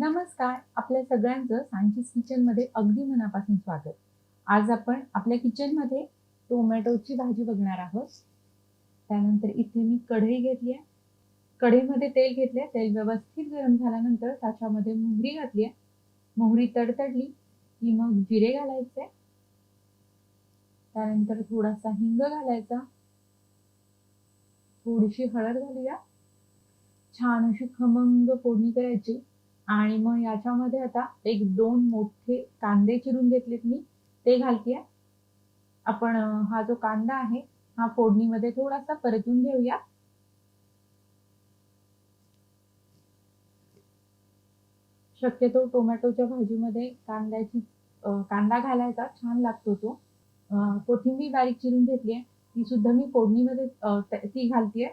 नमस्कार आपल्या सगळ्यांचं सांचीस किचनमध्ये अगदी मनापासून स्वागत. आज आपण आपल्या किचनमध्ये टोमॅटोची भाजी बघणार आहोत. त्यानंतर इथे मी कढई घेतली आहे. कढईमध्ये तेल घेतले तेल व्यवस्थित गरम झाल्यानंतर त्याच्यामध्ये मोहरी घातली आहे. मोहरी तडतडली की मग जिरे घालायचे. त्यानंतर थोडासा हिंग घालायचा. थोडीशी हळद घालूया. छान अशी खमंग फोडणी करायची. आणि मग याच्यामध्ये आता एक दोन मोठे कांदे चिरून घेतलेत मी. ते घालते आपण हा जो कांदा आहे हा फोडणीमध्ये थोडासा परतून घेऊया. शक्यतो टोमॅटोच्या भाजीमध्ये कांद्याची कांदा घालायचा छान लागतो तो. कोथिंबीर बारीक चिरून घेतली आहे ती सुद्धा मी फोडणीमध्ये ती घालतीये.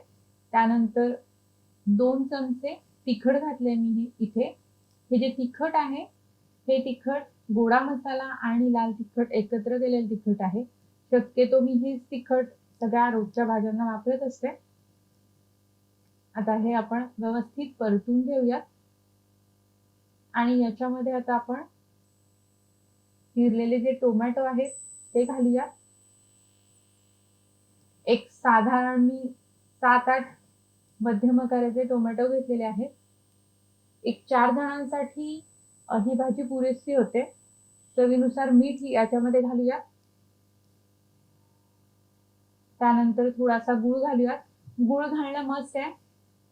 त्यानंतर दोन चमचे तिखट घातले मी हे इथे. हे जे तिखट आहे हे तिखट गोडा मसाला आणि लाल तिखट एकत्र केलेलं तिखट आहे. शक्यतो मी हेच तिखट सगळ्या रोजच्या भाज्यांना वापरत असते. आता हे आपण व्यवस्थित परतून घेऊयात. आणि याच्यामध्ये आता आपण चिरलेले जे टोमॅटो आहेत ते घालूयात. एक साधारण मी सात आठ मध्यम आकाराचे टोमॅटो घेतलेले आहेत. एक चार जणांसाठी ही भाजी पुरेशी होते. चवीनुसार मीठ याच्यामध्ये घालूयात. त्यानंतर थोडासा गुळ घालूयात. गुळ घालणं मस्त आहे.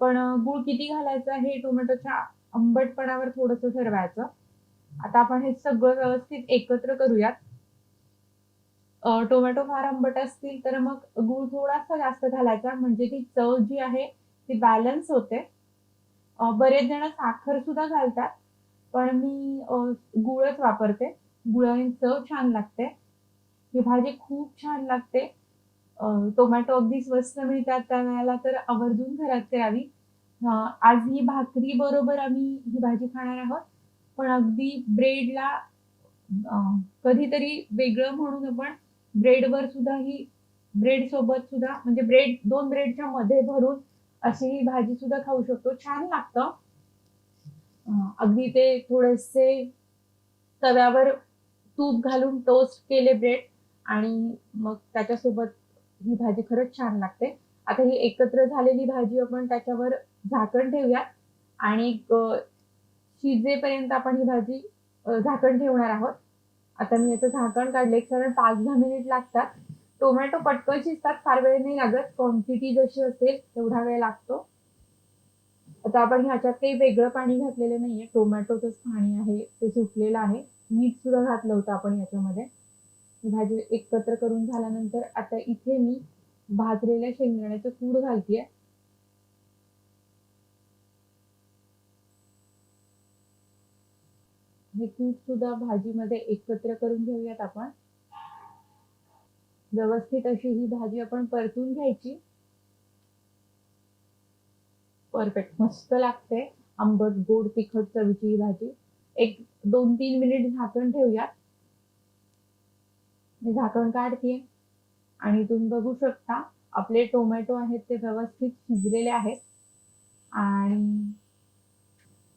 पण गुळ किती घालायचा हे टोमॅटोच्या आंबटपणावर थोडंसं ठरवायचं. आता आपण हे सगळं व्यवस्थित एकत्र करूयात. टोमॅटो फार आंबट असतील तर मग गुळ थोडासा जास्त घालायचा. म्हणजे ती चव जी आहे ती बॅलन्स होते. बरेच जण साखर सुद्धा घालतात पण मी गुळच वापरते. गुळाने चव छान लागते. ही भाजी खूप छान लागते. टोमॅटो अगदी स्वस्त मिळतात त्यावेळेला तर आवर्जून घरात करावी. आज ही भाकरी बरोबर आम्ही ही भाजी खाणार आहोत पण अगदी ब्रेडला कधीतरी वेगळं म्हणून आपण ब्रेडवर सुद्धा ही ब्रेड सोबत सुद्धा म्हणजे ब्रेड दोन ब्रेडच्या मध्ये भरून अशी ही भाजी सुद्धा खाऊ शकतो. छान लागतं. अगदी ते थोडेसे तव्यावर तूप घालून टोस्ट केले ब्रेड आणि मग त्याच्यासोबत ही भाजी खरंच छान लागते. आता ही एकत्र झालेली भाजी आपण त्याच्यावर झाकण ठेवूया आणि शिजेपर्यंत आपण ही भाजी झाकण ठेवणार आहोत. आता मी याचं झाकण काढले कारण पाच दहा मिनिट लागतात. टोमॅटो पटकन शिजतात फार वेळ नाही लागत. क्वांटिटी जशी असेल तेवढा वेळ लागतो. आता आपण ह्याच्यात काही वेगळं पाणी घातलेलं नाहीये. टोमॅटोचंच पाणी आहे ते सुटलेलं आहे. मीठ सुद्धा घातलं होतं आपण याच्यामध्ये भाजी एकत्र करून झाल्यानंतर आता इथे मी भाजलेल्या शेंगदाण्याचं कूड घालतेय. हे कूट सुद्धा भाजीमध्ये एकत्र करून घेऊयात आपण. व्यवस्थित अशी ही भाजी आपण परतून घ्यायची. परफेक्ट मस्त लागते. आंबट गोड तिखट चवीची ही भाजी. एक दोन तीन मिनिट झाकण ठेवूयात. मी झाकण काढते. आणि तुम्ही बघू शकता आपले टोमॅटो आहेत ते व्यवस्थित शिजलेले आहेत. आणि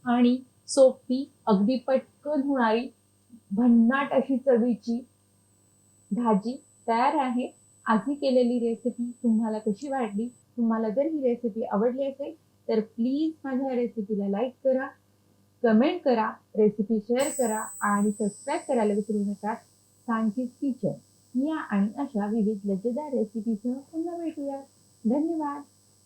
आणि सोपी अगदी पटकन होणारी भन्नाट अशी चवीची भाजी तयार आहे. आधी केलेली रेसिपी तुम्हाला कशी वाटली? तुम्हाला जर ही रेसिपी आवडली असेल तर प्लीज माझ्या रेसिपीला लाईक करा कमेंट करा रेसिपी शेअर करा आणि सबस्क्राईब करायला विसरू नका. सांकीज किचन या आणि अशा विविध लज्जेदार रेसिपीसह पुन्हा भेटूया धन्यवाद.